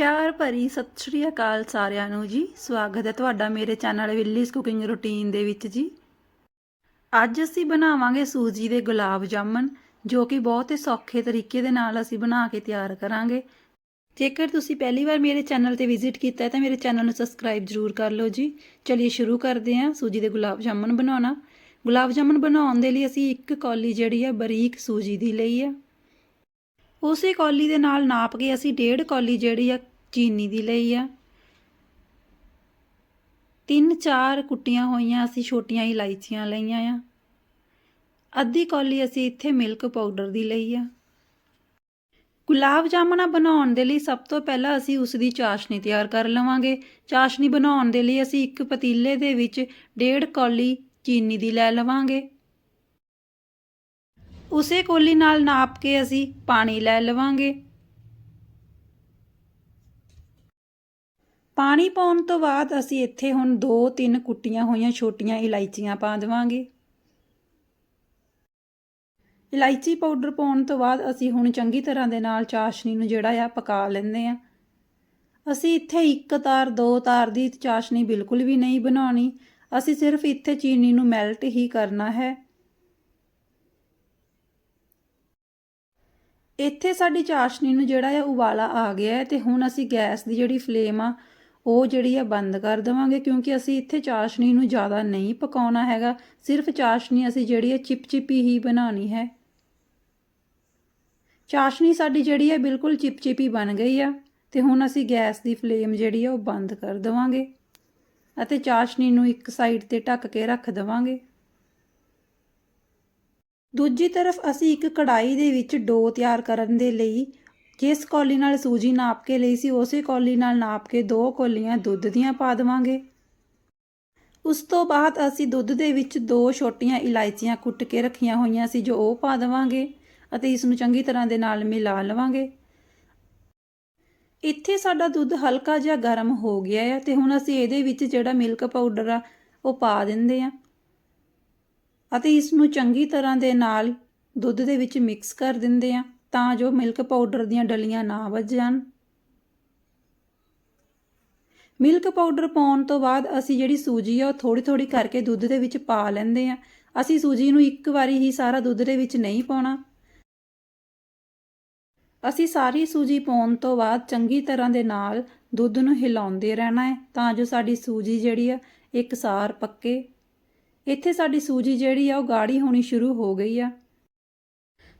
ਪਿਆਰ ਭਰੀ ਸਤਿ ਸ਼੍ਰੀ ਅਕਾਲ ਸਾਰਿਆਂ ਨੂੰ ਜੀ। ਸਵਾਗਤ ਹੈ ਤੁਹਾਡਾ ਮੇਰੇ ਚੈਨਲ ਵਿਲੀਜ਼ ਕੁਕਿੰਗ ਰੂਟੀਨ ਦੇ ਵਿੱਚ ਜੀ। ਅੱਜ ਅਸੀਂ ਬਣਾਵਾਂਗੇ ਸੂਜੀ ਦੇ ਗੁਲਾਬ ਜਾਮਨ ਜੋ ਕਿ ਬਹੁਤ ਹੀ ਸੌਖੇ ਤਰੀਕੇ ਦੇ ਨਾਲ ਅਸੀਂ ਬਣਾ ਕੇ ਤਿਆਰ ਕਰਾਂਗੇ। ਜੇਕਰ ਤੁਸੀਂ ਪਹਿਲੀ ਵਾਰ ਮੇਰੇ ਚੈਨਲ ਤੇ ਵਿਜ਼ਿਟ ਕੀਤਾ ਹੈ ਤਾਂ ਮੇਰੇ ਚੈਨਲ ਨੂੰ ਸਬਸਕ੍ਰਾਈਬ ਜ਼ਰੂਰ ਕਰ ਲਓ ਜੀ। ਚਲਿਏ ਸ਼ੁਰੂ ਕਰਦੇ ਹਾਂ ਸੂਜੀ ਦੇ ਗੁਲਾਬ ਜਾਮਨ ਬਣਾਉਣਾ। ਗੁਲਾਬ ਜਾਮਨ ਬਣਾਉਣ ਦੇ ਲਈ ਅਸੀਂ ਇੱਕ ਕੌਲੀ ਜਿਹੜੀ ਹੈ ਬਰੀਕ ਸੂਜੀ ਦੀ ਲਈ ਹੈ ਉਸੇ ਕੌਲੀ ਦੇ ਨਾਲ ਨਾਪ ਕੇ ਅਸੀਂ ਡੇਢ ਕੌਲੀ ਜਿਹੜੀ ਆ ਚੀਨੀ ਦੀ ਲਈ ਆ। ਤਿੰਨ ਚਾਰ ਕੁੱਟੀਆਂ ਹੋਈਆਂ ਅਸੀਂ ਛੋਟੀਆਂ ਇਲਾਇਚੀਆਂ ਲਈਆਂ ਆ। ਅੱਧੀ ਕੌਲੀ ਅਸੀਂ ਇੱਥੇ ਮਿਲਕ ਪਾਊਡਰ ਦੀ ਲਈ ਆ। ਗੁਲਾਬ ਜਾਮਣਾ ਬਣਾਉਣ ਦੇ ਲਈ ਸਭ ਤੋਂ ਪਹਿਲਾਂ ਅਸੀਂ ਉਸ ਦੀ ਚਾਸ਼ਨੀ ਤਿਆਰ ਕਰ ਲਵਾਂਗੇ। ਚਾਸ਼ਨੀ ਬਣਾਉਣ ਦੇ ਲਈ ਅਸੀਂ ਇੱਕ ਪਤੀਲੇ ਦੇ ਵਿੱਚ ਡੇਢ ਕੌਲੀ ਚੀਨੀ ਦੀ ਲੈ ਲਵਾਂਗੇ। ਉਸੇ ਕੌਲੀ ਨਾਲ ਨਾਪ ਕੇ ਅਸੀਂ ਪਾਣੀ ਲੈ ਲਵਾਂਗੇ। ਪਾਣੀ ਪਾਉਣ ਤੋਂ ਬਾਅਦ ਅਸੀਂ ਇੱਥੇ ਹੁਣ 2-3 ਕੁੱਟੀਆਂ ਹੋਈਆਂ ਛੋਟੀਆਂ ਇਲਾਇਚੀਆਂ ਪਾ ਦੇਵਾਂਗੇ। ਇਲਾਇਚੀ ਪਾਊਡਰ ਪਾਉਣ ਤੋਂ ਬਾਅਦ ਅਸੀਂ ਹੁਣ ਚੰਗੀ ਤਰ੍ਹਾਂ ਦੇ ਨਾਲ ਚਾਸ਼ਨੀ ਨੂੰ ਜਿਹੜਾ ਆ ਪਕਾ ਲੈਂਦੇ ਆ ਅਸੀਂ ਇੱਥੇ ਇੱਕ ਤਾਰ, ਦੋ ਤਾਰ ਦੀ ਚਾਸ਼ਨੀ ਬਿਲਕੁਲ ਵੀ ਨਹੀਂ ਬਣਾਉਣੀ। ਅਸੀਂ ਸਿਰਫ ਇੱਥੇ ਚੀਨੀ ਨੂੰ ਮੈਲਟ ਹੀ ਕਰਨਾ ਹੈ। ਇੱਥੇ ਸਾਡੀ ਚਾਸ਼ਨੀ ਨੂੰ ਜਿਹੜਾ ਆ ਉਬਾਲਾ ਆ ਗਿਆ ਹੈ ਤੇ ਹੁਣ ਅਸੀਂ ਗੈਸ ਦੀ ਜਿਹੜੀ ਫਲੇਮ ਆ ਉਹ ਜਿਹੜੀ ਆ ਬੰਦ ਕਰ ਦੇਵਾਂਗੇ, ਕਿਉਂਕਿ ਅਸੀਂ ਇੱਥੇ ਚਾਸ਼ਨੀ ਨੂੰ ਜ਼ਿਆਦਾ ਨਹੀਂ ਪਕਾਉਣਾ ਹੈਗਾ। ਸਿਰਫ ਚਾਸ਼ਨੀ ਅਸੀਂ ਜਿਹੜੀ ਹੈ ਚਿਪਚਿਪੀ ਹੀ ਬਣਾਉਣੀ ਹੈ। ਚਾਸ਼ਨੀ ਸਾਡੀ ਜਿਹੜੀ ਹੈ ਬਿਲਕੁਲ ਚਿਪਚਿਪੀ ਬਣ ਗਈ ਆ ਤੇ ਹੁਣ ਅਸੀਂ ਗੈਸ ਦੀ ਫਲੇਮ ਜਿਹੜੀ ਆ ਉਹ ਬੰਦ ਕਰ ਦੇਵਾਂਗੇ ਅਤੇ ਚਾਸ਼ਨੀ ਨੂੰ ਇੱਕ ਸਾਈਡ ਤੇ ਢੱਕ ਕੇ ਰੱਖ ਦੇਵਾਂਗੇ। ਦੂਜੀ ਤਰਫ ਅਸੀਂ ਇੱਕ ਕੜਾਈ ਦੇ ਵਿੱਚ ਡੋ ਤਿਆਰ ਕਰਨ ਦੇ ਲਈ ਜਿਸ ਕੌਲੀ ਨਾਲ ਸੂਜੀ ਨਾਪ ਕੇ ਲਈ ਸੀ, ਉਸੇ ਕੌਲੀ ਨਾਲ ਨਾਪ ਕੇ ਦੋ ਕੌਲੀਆਂ ਦੁੱਧ ਦੀਆਂ ਪਾ ਦੇਵਾਂਗੇ। ਉਸ ਤੋਂ ਬਾਅਦ ਅਸੀਂ ਦੁੱਧ ਦੇ ਵਿੱਚ ਦੋ ਛੋਟੀਆਂ ਇਲਾਇਚੀਆਂ ਕੁੱਟ ਕੇ ਰੱਖੀਆਂ ਹੋਈਆਂ ਸੀ, ਜੋ ਉਹ ਪਾ ਦੇਵਾਂਗੇ ਅਤੇ ਇਸ ਨੂੰ ਚੰਗੀ ਤਰ੍ਹਾਂ ਦੇ ਨਾਲ ਮਿਲਾ ਲਵਾਂਗੇ। ਇੱਥੇ ਸਾਡਾ ਦੁੱਧ ਹਲਕਾ ਜਿਹਾ ਗਰਮ ਹੋ ਗਿਆ ਹੈ ਤੇ ਹੁਣ ਅਸੀਂ ਇਹਦੇ ਵਿੱਚ ਜਿਹੜਾ ਮਿਲਕ ਪਾਊਡਰ ਆ, ਉਹ ਪਾ ਦਿੰਦੇ ਆ। ਅਤੇ ਇਸ ਨੂੰ ਚੰਗੀ ਤਰ੍ਹਾਂ ਦੇ ਨਾਲ ਦੁੱਧ ਦੇ ਵਿੱਚ ਮਿਕਸ ਕਰ ਦਿੰਦੇ ਆ। ਤਾਂ ਜੋ ਮਿਲਕ ਪਾਊਡਰ ਦੀਆਂ ਡਲੀਆਂ ਨਾ ਵੱਜ ਜਾਣ ਮਿਲਕ ਪਾਊਡਰ ਪਾਉਣ ਤੋਂ ਬਾਅਦ ਅਸੀਂ ਜਿਹੜੀ ਸੂਜੀ ਆ ਉਹ ਥੋੜੀ ਥੋੜੀ ਕਰਕੇ ਦੁੱਧ ਦੇ ਵਿੱਚ ਪਾ ਲੈਂਦੇ ਆ। ਅਸੀਂ ਸੂਜੀ ਨੂੰ ਇੱਕ ਵਾਰੀ ਹੀ ਸਾਰਾ ਦੁੱਧ ਦੇ ਵਿੱਚ ਨਹੀਂ ਪਾਉਣਾ। ਅਸੀਂ ਸਾਰੀ ਸੂਜੀ ਪਾਉਣ ਤੋਂ ਬਾਅਦ ਚੰਗੀ ਤਰ੍ਹਾਂ ਦੇ ਨਾਲ ਦੁੱਧ ਨੂੰ ਹਿਲਾਉਂਦੇ ਰਹਿਣਾ ਹੈ ਤਾਂ ਜੋ ਸਾਡੀ ਸੂਜੀ ਜਿਹੜੀ ਆ ਇੱਕਸਾਰ ਪੱਕੇ। ਇੱਥੇ ਸਾਡੀ ਸੂਜੀ ਜਿਹੜੀ ਆ, ਉਹ ਗਾੜੀ ਹੋਣੀ ਸ਼ੁਰੂ ਹੋ ਗਈ ਆ।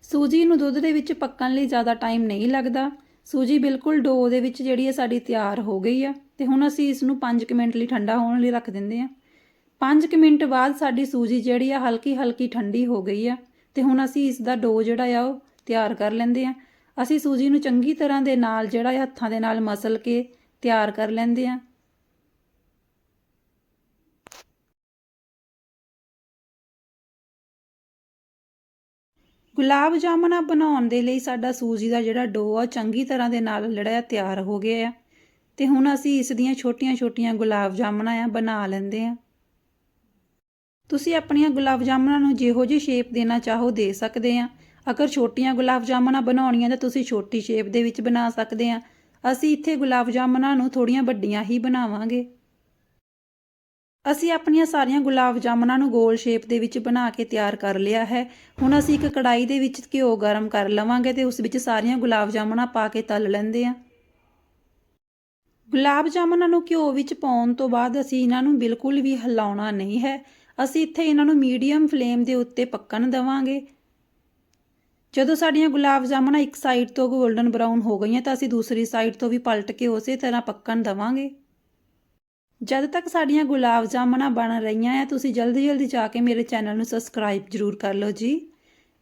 ਸੂਜੀ ਨੂੰ ਦੁੱਧ ਦੇ ਵਿੱਚ ਪੱਕਣ ਲਈ ਜ਼ਿਆਦਾ ਟਾਈਮ ਨਹੀਂ ਲੱਗਦਾ। ਸੂਜੀ ਬਿਲਕੁਲ ਡੋ ਦੇ ਵਿੱਚ ਜਿਹੜੀ ਹੈ ਸਾਡੀ ਤਿਆਰ ਹੋ ਗਈ ਆ, ਤੇ ਹੁਣ ਅਸੀਂ ਇਸ ਨੂੰ 5 ਮਿੰਟ ਲਈ ਠੰਡਾ ਹੋਣ ਲਈ ਰੱਖ ਦਿੰਦੇ ਆ। 5 ਮਿੰਟ ਬਾਅਦ ਸਾਡੀ ਸੂਜੀ ਜਿਹੜੀ ਆ ਹਲਕੀ ਹਲਕੀ ਠੰਡੀ ਹੋ ਗਈ ਆ, ਤੇ ਹੁਣ ਅਸੀਂ ਇਸ ਦਾ ਡੋ ਜਿਹੜਾ ਆ ਉਹ ਤਿਆਰ ਕਰ ਲੈਂਦੇ ਆ। ਅਸੀਂ ਸੂਜੀ ਨੂੰ ਚੰਗੀ ਤਰ੍ਹਾਂ ਦੇ ਨਾਲ ਜਿਹੜਾ ਹੱਥਾਂ ਦੇ ਨਾਲ ਮਸਲ ਕੇ ਤਿਆਰ ਕਰ ਲੈਂਦੇ ਆ। ਗੁਲਾਬ ਜਾਮਨਾ ਬਣਾਉਣ ਦੇ ਲਈ ਸਾਡਾ ਸੂਜੀ ਦਾ ਜਿਹੜਾ ਡੋ ਆ ਚੰਗੀ ਤਰ੍ਹਾਂ ਦੇ ਨਾਲ ਜਿਹੜਾ ਤਿਆਰ ਹੋ ਗਿਆ ਆ। ਤੇ ਹੁਣ ਅਸੀਂ ਇਸ ਦੀਆਂ ਛੋਟੀਆਂ-ਛੋਟੀਆਂ ਗੁਲਾਬ ਜਾਮਨਾ ਆ ਬਣਾ ਲੈਂਦੇ ਆ। ਤੁਸੀਂ ਆਪਣੀਆਂ ਗੁਲਾਬ ਜਾਮਨਾਂ ਨੂੰ ਜਿਹੋ ਜਿਹੀ ਸ਼ੇਪ ਦੇਣਾ ਚਾਹੋ ਦੇ ਸਕਦੇ ਆ। ਅਗਰ ਛੋਟੀਆਂ ਗੁਲਾਬ ਜਾਮਨਾਂ ਬਣਾਉਣੀਆਂ ਤਾਂ ਤੁਸੀਂ ਛੋਟੀ ਸ਼ੇਪ ਦੇ ਵਿੱਚ ਬਣਾ ਸਕਦੇ ਆ। ਅਸੀਂ ਇੱਥੇ ਗੁਲਾਬ ਜਾਮਨਾਂ ਨੂੰ ਥੋੜੀਆਂ ਵੱਡੀਆਂ ਹੀ ਬਣਾਵਾਂਗੇ। ਅਸੀਂ ਆਪਣੀਆਂ ਸਾਰੀਆਂ ਗੁਲਾਬ ਜਾਮਨਾਂ ਨੂੰ ਗੋਲ ਸ਼ੇਪ ਦੇ ਵਿੱਚ ਬਣਾ ਕੇ ਤਿਆਰ ਕਰ ਲਿਆ ਹੈ। ਹੁਣ ਅਸੀਂ ਇੱਕ ਕੜਾਈ ਦੇ ਵਿੱਚ ਘਿਓ ਗਰਮ ਕਰ ਲਵਾਂਗੇ ਤੇ ਉਸ ਵਿੱਚ ਸਾਰੀਆਂ ਗੁਲਾਬ ਜਾਮਨਾਂ ਪਾ ਕੇ ਤਲ ਲੈਂਦੇ ਆ ਗੁਲਾਬ ਜਾਮਨਾਂ ਨੂੰ ਘਿਓ ਵਿੱਚ ਪਾਉਣ ਤੋਂ ਬਾਅਦ ਅਸੀਂ ਇਹਨਾਂ ਨੂੰ ਬਿਲਕੁਲ ਵੀ ਹਿਲਾਉਣਾ ਨਹੀਂ ਹੈ। ਅਸੀਂ ਇੱਥੇ ਇਹਨਾਂ ਨੂੰ ਮੀਡੀਅਮ ਫਲੇਮ ਦੇ ਉੱਤੇ ਪੱਕਣ ਦੇਵਾਂਗੇ। ਜਦੋਂ ਸਾਡੀਆਂ ਗੁਲਾਬ ਜਾਮਨਾਂ ਇੱਕ ਸਾਈਡ ਤੋਂ 골ਡਨ ਬਰਾਊਨ ਹੋ ਗਈਆਂ ਤਾਂ ਅਸੀਂ ਦੂਸਰੀ ਸਾਈਡ ਤੋਂ ਵੀ ਪਲਟ ਕੇ ਉਸੇ ਤਰ੍ਹਾਂ ਪੱਕਣ ਦੇਵਾਂਗੇ। ਜਦ ਤੱਕ ਸਾਡੀਆਂ ਗੁਲਾਬ ਜਾਮਨਾਂ ਬਣ ਰਹੀਆਂ ਆ, ਤੁਸੀਂ ਜਲਦੀ ਜਲਦੀ ਜਾ ਕੇ ਮੇਰੇ ਚੈਨਲ ਨੂੰ ਸਬਸਕ੍ਰਾਈਬ ਜ਼ਰੂਰ ਕਰ ਲਓ ਜੀ।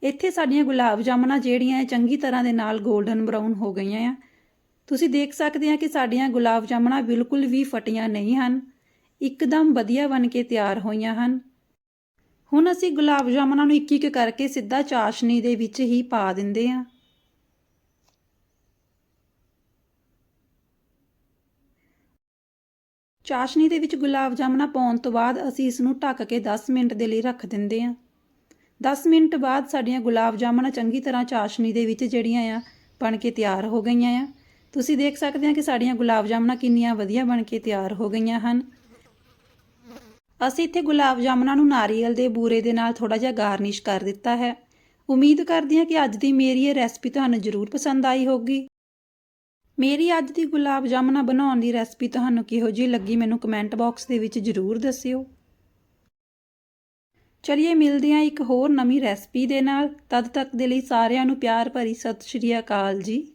ਇੱਥੇ ਸਾਡੀਆਂ ਗੁਲਾਬ ਜਾਮਣਾ ਜਿਹੜੀਆਂ ਚੰਗੀ ਤਰ੍ਹਾਂ ਦੇ ਨਾਲ 골ਡਨ ਬਰਾਊਨ ਹੋ ਗਈਆਂ ਆ। ਤੁਸੀਂ ਦੇਖ ਸਕਦੇ ਆ ਕਿ ਸਾਡੀਆਂ ਗੁਲਾਬ ਜਾਮਣਾ ਬਿਲਕੁਲ ਵੀ ਫਟੀਆਂ ਨਹੀਂ ਹਨ। ਇੱਕਦਮ ਵਧੀਆ ਬਣ ਕੇ ਤਿਆਰ ਹੋਈਆਂ ਹਨ। ਹੁਣ ਅਸੀਂ ਗੁਲਾਬ ਜਾਮਣਾ ਨੂੰ ਇੱਕ ਇੱਕ ਕਰਕੇ ਸਿੱਧਾ ਚਾਸ਼ਨੀ ਦੇ ਵਿੱਚ ਹੀ ਪਾ ਦਿੰਦੇ ਆ। ਚਾਸ਼ਨੀ ਦੇ ਵਿੱਚ ਗੁਲਾਬ ਜਾਮਣਾ ਪਾਉਣ ਤੋਂ ਬਾਅਦ ਅਸੀਂ ਇਸ ਨੂੰ ਢੱਕ ਕੇ 10 ਮਿੰਟ ਦੇ ਲਈ ਰੱਖ ਦਿੰਦੇ ਹਾਂ। 10 ਮਿੰਟ ਬਾਅਦ ਸਾਡੀਆਂ ਗੁਲਾਬ ਜਾਮਨਾ ਚੰਗੀ ਤਰ੍ਹਾਂ ਚਾਸ਼ਨੀ ਦੇ ਵਿੱਚ ਜਿਹੜੀਆਂ ਆ, ਬਣ ਕੇ ਤਿਆਰ ਹੋ ਗਈਆਂ ਆ। ਤੁਸੀਂ ਦੇਖ ਸਕਦੇ ਹਾਂ ਕਿ ਸਾਡੀਆਂ ਗੁਲਾਬ ਜਾਮਣਾ ਕਿੰਨੀਆਂ ਵਧੀਆ ਬਣ ਕੇ ਤਿਆਰ ਹੋ ਗਈਆਂ ਹਨ। ਅਸੀਂ ਇੱਥੇ ਗੁਲਾਬ ਜਾਮਣਾ ਨੂੰ ਨਾਰੀਅਲ ਦੇ ਬੂਰੇ ਦੇ ਨਾਲ ਥੋੜਾ ਜਿਹਾ ਗਾਰਨਿਸ਼ ਕਰ ਦਿੱਤਾ ਹੈ। ਉਮੀਦ ਕਰਦੀ ਹਾਂ ਕਿ ਅੱਜ ਦੀ ਮੇਰੀ ਇਹ ਰੈਸਪੀ ਤੁਹਾਨੂੰ ਜ਼ਰੂਰ ਪਸੰਦ ਆਈ ਹੋਗੀ ਮੇਰੀ ਅੱਜ ਦੀ ਗੁਲਾਬ ਜਾਮਣਾ ਬਣਾਉਣ ਦੀ ਰੈਸਪੀ ਤੁਹਾਨੂੰ ਕਿਹੋ ਜਿਹੀ ਲੱਗੀ ਮੈਨੂੰ ਕਮੈਂਟ ਬਾਕਸ ਦੇ ਵਿੱਚ ਜ਼ਰੂਰ ਦੱਸਿਓ। ਚਲਿਏ ਮਿਲਦੇ ਹਾਂ ਇੱਕ ਹੋਰ ਨਵੀਂ ਰੈਸਪੀ ਦੇ ਨਾਲ। ਤਦ ਤੱਕ ਦੇ ਲਈ ਸਾਰਿਆਂ ਨੂੰ ਪਿਆਰ ਭਰੀ ਸਤਿ ਸ਼੍ਰੀ ਅਕਾਲ ਜੀ।